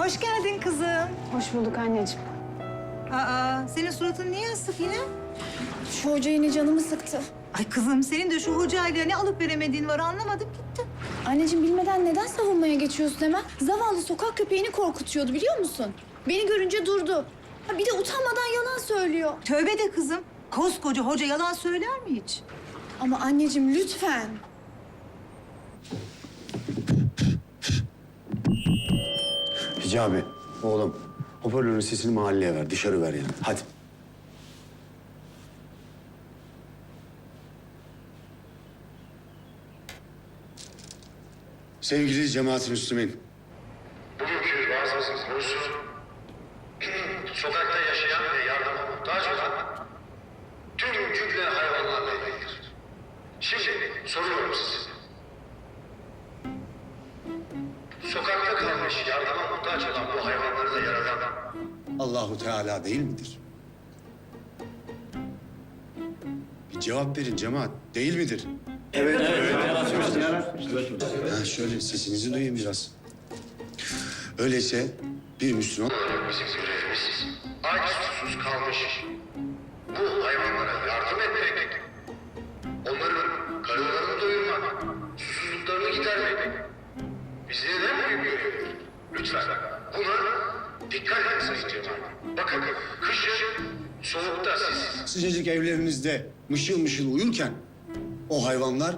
Hoş geldin kızım. Hoş bulduk anneciğim. Aa, senin suratın niye asık yine? Şu hoca yine canımı sıktı. Ay kızım senin de şu hocayla ne alıp veremediğin var anlamadım gitti. Anneciğim bilmeden neden savunmaya geçiyorsun hemen? Zavallı sokak köpeğini korkutuyordu biliyor musun? Beni görünce durdu. Ha bir de utanmadan yalan söylüyor. Tövbe de kızım. Koskoca hoca yalan söyler mi hiç? Ama anneciğim lütfen. Hicabi, oğlum hoparlörün sesini mahalleye ver, dışarı ver yani. Hadi. Sevgili cemaat-i Müslümin, Sokakta kalmış yardıma muhtaç olan bu hayvanları da yaratan Allahu Teala değil midir? Bir cevap verin cemaat, değil midir? Evet, evet. Ha, şöyle sesinizi duyayım biraz. Öyleyse bir Müslüman olarak bizim görevimiz aç susuz kalmış sıcacık evlerinizde mışıl mışıl uyurken o hayvanlar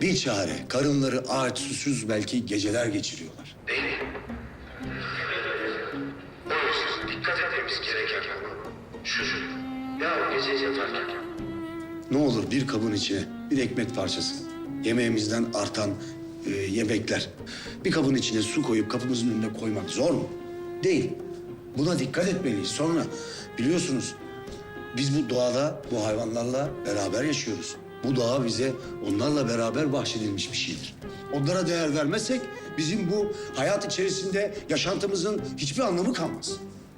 bir çare karınları aç susuz belki geceler geçiriyorlar. değil mi? O yüzden dikkat etmemiz gereken konu şu. Ya gece yatarken Ne olur bir kabın içine bir ekmek parçası, yemeğimizden artan e, yemekler, bir kabın içine su koyup kapımızın önüne koymak zor mu? Değil. Buna dikkat etmeliyiz. Sonra biliyorsunuz biz bu doğada bu hayvanlarla beraber yaşıyoruz. Bu doğa bize onlarla beraber bahşedilmiş bir şeydir. Onlara değer vermezsek bizim bu hayat içerisinde yaşantımızın hiçbir anlamı kalmaz.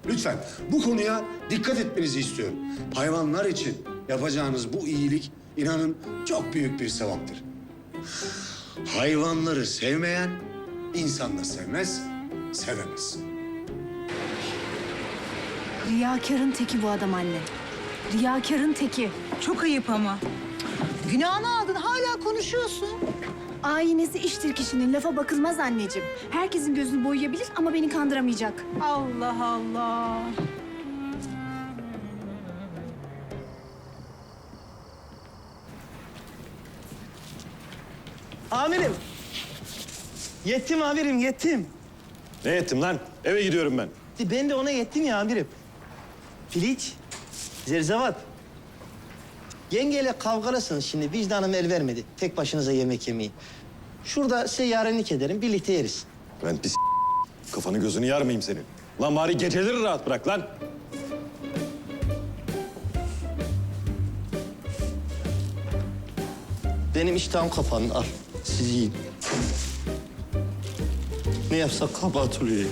Lütfen bu konuya dikkat etmenizi istiyorum. Hayvanlar için yapacağınız bu iyilik inanın çok büyük bir sevaptır. Hayvanları sevmeyen insan da sevmez, sevemez. Riyakarın teki bu adam anne. Riyakarın teki. Çok ayıp ama. Günahını aldın hala konuşuyorsun. Aynesi iştir kişinin. Lafa bakılmaz anneciğim. Herkesin gözünü boyayabilir ama beni kandıramayacak. Allah Allah. Amirim. Yettim amirim, yettim. Ne ettim lan? Eve gidiyorum ben. Ben de ona yettim ya amirim. Piliç, zerzevat. Yengeyle kavgalısınız şimdi. Vicdanım el vermedi. Tek başınıza yemek yemeyi. Şurada size yarenlik ederim. Birlikte yeriz. Ben pis kafanı gözünü yarmayayım senin. Lan bari geceleri rahat bırak lan. Benim iştahım kapandı. Al, siz yiyin. Ne yapsak kabahat oluyor.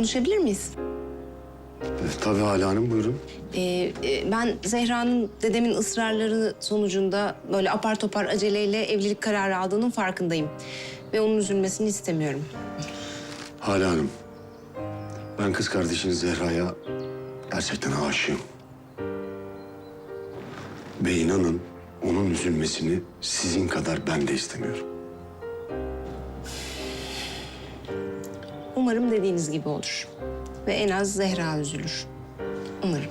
Konuşabilir miyiz? E, tabii Hala Hanım buyurun. Ee, e, ben Zehra'nın dedemin ısrarları sonucunda böyle apar topar aceleyle evlilik kararı aldığının farkındayım. Ve onun üzülmesini istemiyorum. Hala Hanım, ben kız kardeşiniz Zehra'ya gerçekten aşığım. Ve inanın onun üzülmesini sizin kadar ben de istemiyorum. Umarım dediğiniz gibi olur. Ve en az Zehra üzülür. Umarım.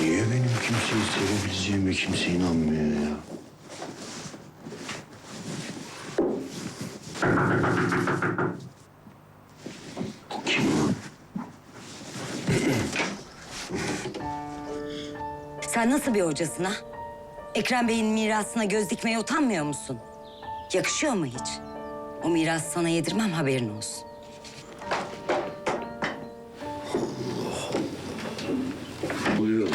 Niye benim kimseyi sevebileceğime kimse inanmıyor Sen nasıl bir hocasın ha? Ekrem Bey'in mirasına göz dikmeye utanmıyor musun? Yakışıyor mu hiç? O mirası sana yedirmem haberin olsun. Buyurun.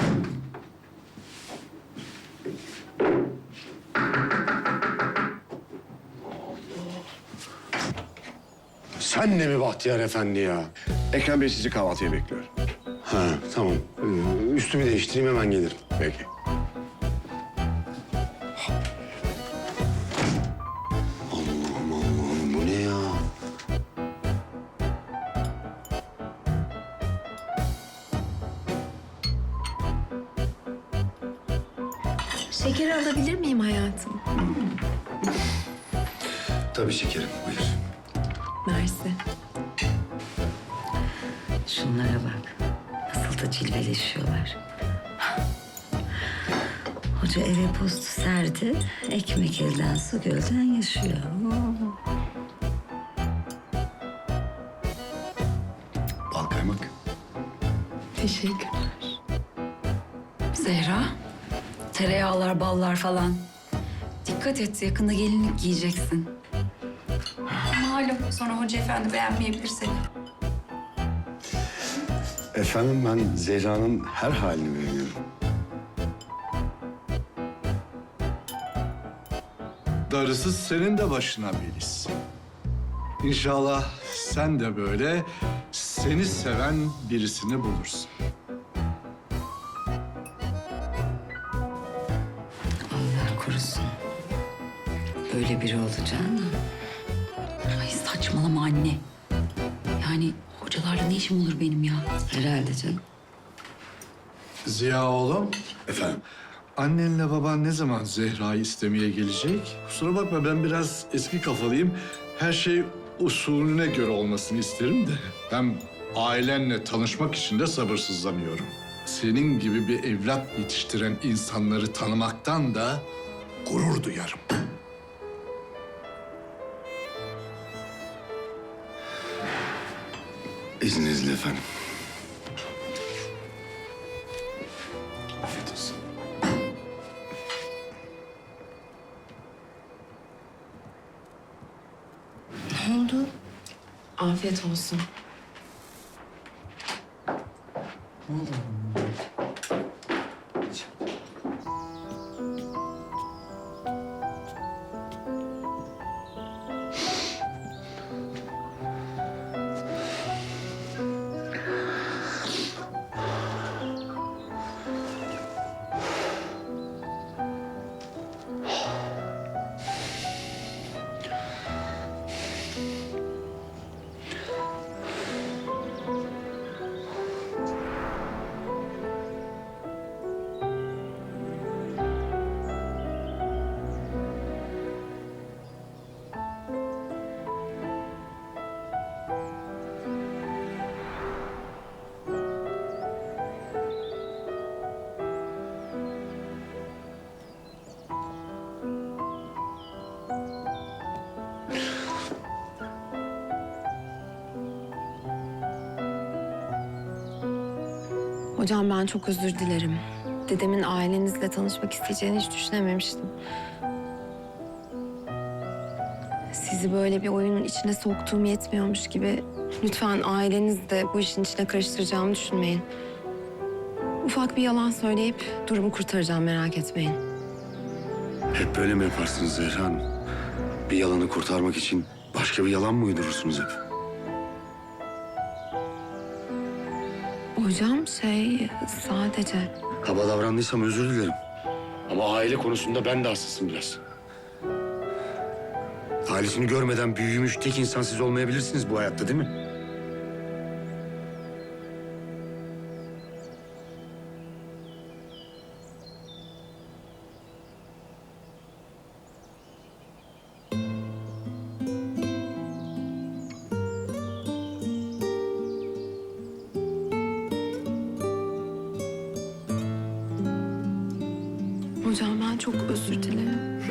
Sen de mi Bahtiyar Efendi ya? Ekrem Bey sizi kahvaltıya bekliyor. Ha tamam. Ee, Üstümü değiştireyim hemen gelirim. Peki. Allah'ım Allah'ım bu ne ya? Şeker alabilir miyim hayatım? Tabii şekerim buyur. Mersi. Şunlara bak. Da cilveleşiyorlar. Hoca eve postu serdi. Ekmek elden su gölden yaşıyor. Oo. Bal kaymak. Teşekkürler. Zehra, tereyağlar, ballar falan. Dikkat et, yakında gelinlik giyeceksin. Malum, sonra hoca efendi beğenmeyebilir seni. Efendim ben Zehra'nın her halini beğeniyorum. Darısı senin de başına Melis. İnşallah sen de böyle seni seven birisini bulursun. Allah korusun. Böyle biri olacağını. Ay saçmalama anne. Yani hocalarla ne işim olur benim ya? Herhalde canım. Ziya oğlum, Efendim? annenle baban ne zaman Zehra'yı istemeye gelecek? Kusura bakma ben biraz eski kafalıyım. Her şey usulüne göre olmasını isterim de. Ben ailenle tanışmak için de sabırsızlanıyorum. Senin gibi bir evlat yetiştiren insanları tanımaktan da gurur duyarım. İzninizle efendim. Afiyet olsun. Ne oldu? Afiyet olsun. Hocam ben çok özür dilerim. Dedemin ailenizle tanışmak isteyeceğini hiç düşünememiştim. Sizi böyle bir oyunun içine soktuğum yetmiyormuş gibi lütfen aileniz de bu işin içine karıştıracağımı düşünmeyin. Ufak bir yalan söyleyip durumu kurtaracağım merak etmeyin. Hep böyle mi yaparsınız Zehra Hanım? Bir yalanı kurtarmak için başka bir yalan mı uydurursunuz hep? Hocam şey sadece Kaba davrandıysam özür dilerim. Ama aile konusunda ben de hassasım biraz. Ailesini görmeden büyümüş tek insan siz olmayabilirsiniz bu hayatta değil mi? Hocam ben çok özür dilerim.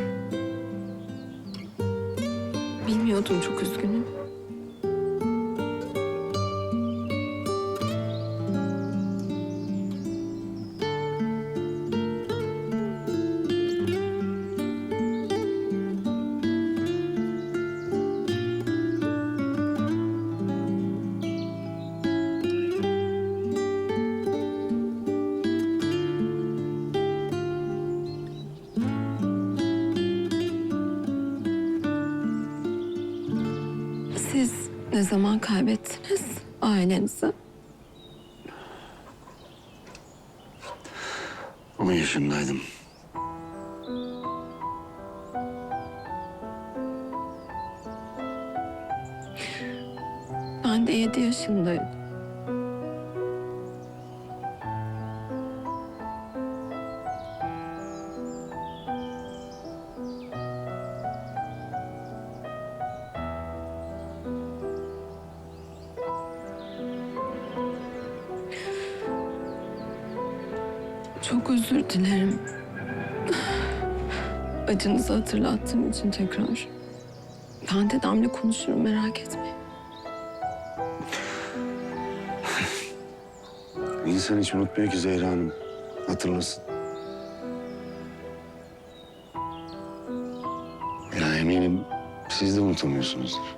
Bilmiyordum çok üzgünüm. Siz ne zaman kaybettiniz ailenizi? 10 yaşındaydım. Ben de yedi yaşındaydım. Çok özür dilerim. Acınızı hatırlattığım için tekrar. Ben dedemle konuşurum merak etmeyin. İnsan hiç unutmuyor ki Zehra Hanım. Hatırlasın. Ya eminim siz de unutamıyorsunuzdur.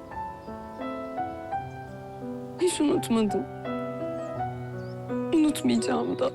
Hiç unutmadım. Unutmayacağım da.